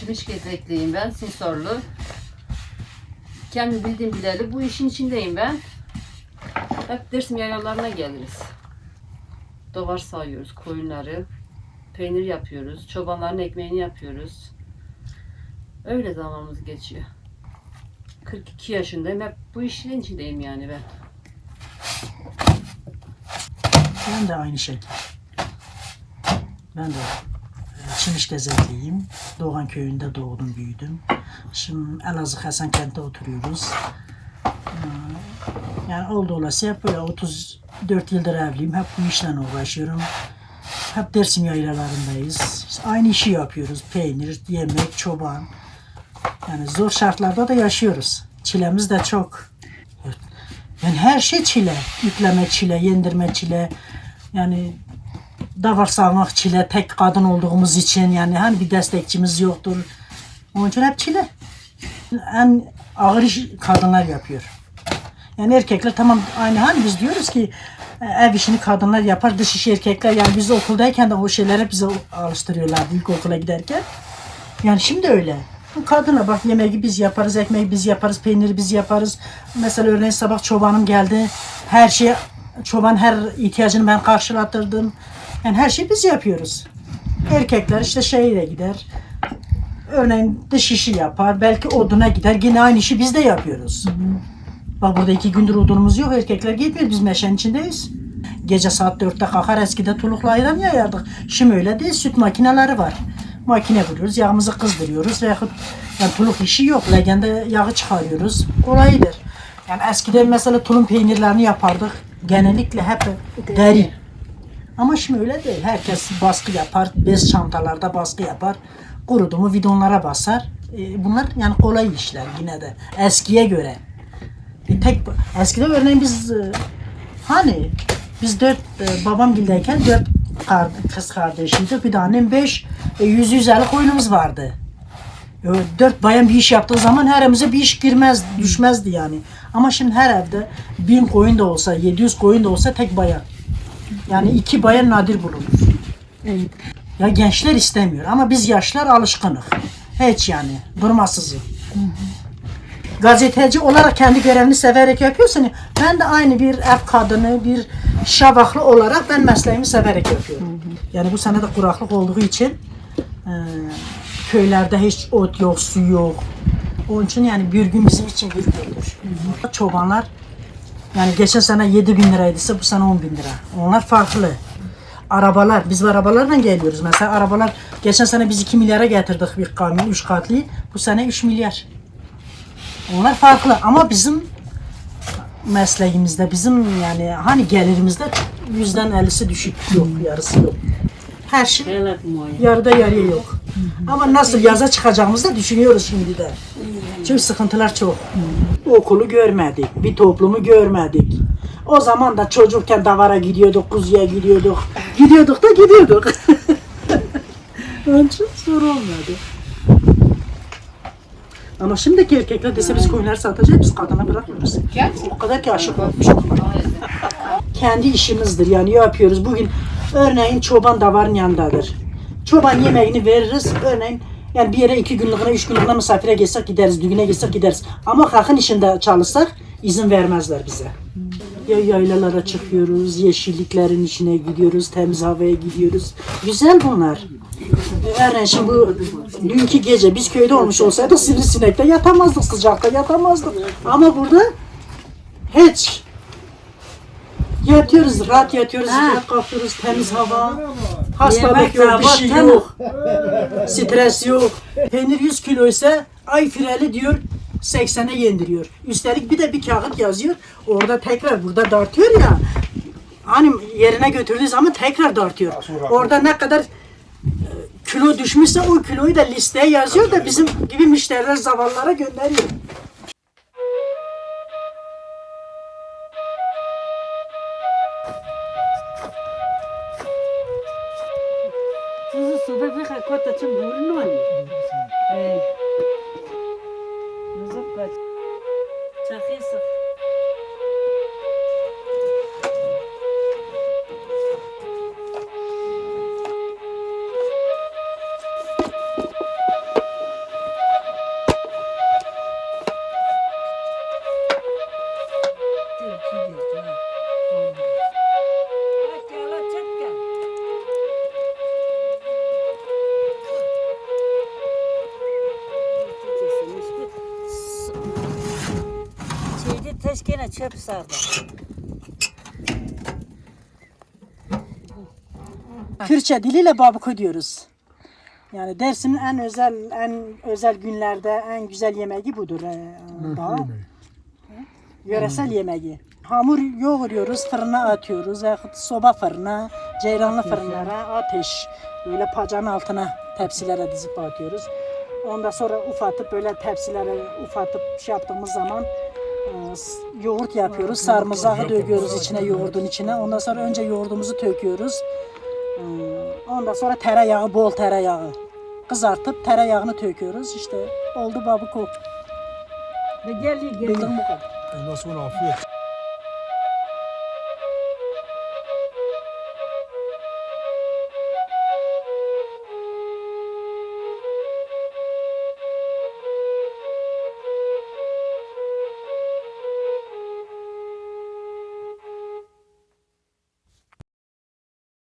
Çimiş gezekliyim ben, Sinsorlu. Kendi bildiğim bileli bu işin içindeyim ben. Hep Dersim yaylalarına geliriz. Dovar sayıyoruz, koyunları. Peynir yapıyoruz, çobanların ekmeğini yapıyoruz. Öyle zamanımız geçiyor. 42 yaşındayım, hep bu işin içindeyim yani ben. Ben de aynı şekilde. Ben de Çimiş Gezekliyim. Doğan köyünde doğdum, büyüdüm. Şimdi Elazığ Hasankent'te oturuyoruz. Ee, Yani oldu olası hep böyle 34 yıldır evliyim. Hep bu işle uğraşıyorum. Hep Dersim yaylalarındayız. Aynı işi yapıyoruz. Peynir, yemek, çoban. Yani zor şartlarda da yaşıyoruz. Çilemiz de çok. Yani her şey çile. Yükleme çile, yendirme çile. Yani davar savmak çile. Tek kadın olduğumuz için yani hani bir destekçimiz yoktur. Onun için hep çile. En ağır iş kadınlar yapıyor. Yani erkekler tamam aynı hani biz diyoruz ki e, ev işini kadınlar yapar, dış işi erkekler. Yani biz okuldayken de o şeylere bize alıştırıyorlardı ilkokula giderken. Yani şimdi öyle. Kadına bak yemeği biz yaparız, ekmeği biz yaparız, peyniri biz yaparız. Mesela örneğin sabah çobanım geldi. Her şey çoban her ihtiyacını ben karşılatırdım. Yani her şeyi biz yapıyoruz. Erkekler işte şeyle gider. Örneğin dış işi yapar. Belki oduna gider. Yine aynı işi biz de yapıyoruz. Bak burada iki gündür odunumuz yok. Erkekler gitmiyor. Biz meşenin içindeyiz. Gece saat dörtte kalkar eskide tulukla ayran yayardık. Şimdi öyle değil. Süt makineleri var. Makine vuruyoruz. Yağımızı kızdırıyoruz. Veyahut yani tuluk işi yok. Legende yağı çıkarıyoruz. Kolaydır. Yani eskiden mesela tulum peynirlerini yapardık. Genellikle hep deri. Ama şimdi öyle değil. Herkes baskı yapar. Bez çantalarda baskı yapar. Kurudu mu vidonlara basar. E, bunlar yani kolay işler yine de. Eskiye göre. Bir tek eskiden örneğin biz e, hani biz dört e, babam gildeyken dört kar, kız kardeşiydik. Bir de annem beş e, yüz yüz elli koyunumuz vardı. E, dört bayan bir iş yaptığı zaman her evimize bir iş girmez, düşmezdi yani. Ama şimdi her evde bin koyun da olsa, 700 koyun da olsa tek bayan. Yani iki bayan nadir bulunur. Evet. Ya gençler istemiyor ama biz yaşlar alışkınız. Hiç yani durmasızı. Gazeteci olarak kendi görevini severek yapıyorsun. Ben de aynı bir ev kadını, bir şavaklı olarak ben mesleğimi severek yapıyorum. Yani bu sene de kuraklık olduğu için e, köylerde hiç ot yok, su yok. Onun için yani bir gün bizim için bir gündür. Çobanlar yani geçen sene 7 bin liraydıysa bu sene 10 bin lira. Onlar farklı. Arabalar, biz arabalarla geliyoruz. Mesela arabalar geçen sene biz 2 milyara getirdik bir kamyon 3 katlı. Bu sene 3 milyar. Onlar farklı ama bizim mesleğimizde, bizim yani hani gelirimizde yüzden ellisi düşük yok, yarısı yok. Her şey yarıda yarıya yok. Ama nasıl yaza çıkacağımızı da düşünüyoruz şimdi de. Çünkü sıkıntılar çok. Okulu görmedik, bir toplumu görmedik. O zaman da çocukken davara gidiyorduk, kuzuya gidiyorduk. Gidiyorduk da gidiyorduk. Onun için zor olmadı. Ama şimdiki erkekler dese biz koyunları satacağız, biz kadına bırakmıyoruz. O kadar ki aşık olmuşuz. Kendi işimizdir yani yapıyoruz. Bugün örneğin çoban davarın yanındadır. Çoban yemeğini veririz. Örneğin yani bir yere iki günlüğüne, üç günlüğüne misafire geçsek gideriz, düğüne geçsek gideriz. Ama halkın işinde çalışsak izin vermezler bize. Ya yaylalara çıkıyoruz, yeşilliklerin içine gidiyoruz, temiz havaya gidiyoruz. Güzel bunlar. Örneğin şimdi bu dünkü gece biz köyde olmuş olsaydık sivrisinekte yatamazdık, sıcakta yatamazdık. Ama burada hiç Yatıyoruz, rahat yatıyoruz, rahat kalkıyoruz, temiz hava, hastalık Yemek yok, bir var, şey tamam. yok, stres yok. Peynir 100 kilo ise ay fireli diyor 80'e yendiriyor. Üstelik bir de bir kağıt yazıyor, orada tekrar burada dartıyor ya, hani yerine götürdüğü zaman tekrar dartıyor. Orada ne kadar e, kilo düşmüşse o kiloyu da listeye yazıyor da bizim gibi müşteriler zavallara gönderiyor. 那不还搞得挺温暖的，哎，你说吧，这还是？这几点钟？Kaç. Çakıysa. Hep sardı. Kürtçe diliyle babıko diyoruz. Yani Dersim'in en özel en özel günlerde en güzel yemeği budur. Ee, daha. Yöresel yemeği. Hamur yoğuruyoruz, fırına atıyoruz. Yahut soba fırına, ceyranlı fırınlara, ateş. Böyle pacanın altına tepsilere dizip atıyoruz. Ondan sonra ufatıp böyle tepsilere ufatıp şey yaptığımız zaman yoğurt yapıyoruz. Sarımsağı döküyoruz içine yoğurdun içine. Ondan sonra önce yoğurdumuzu töküyoruz. E, Ondan sonra tereyağı, bol tereyağı kızartıp tereyağını töküyoruz. İşte oldu babıko. Ve gel Bildim bu kadar. Ondan sonra afiyet.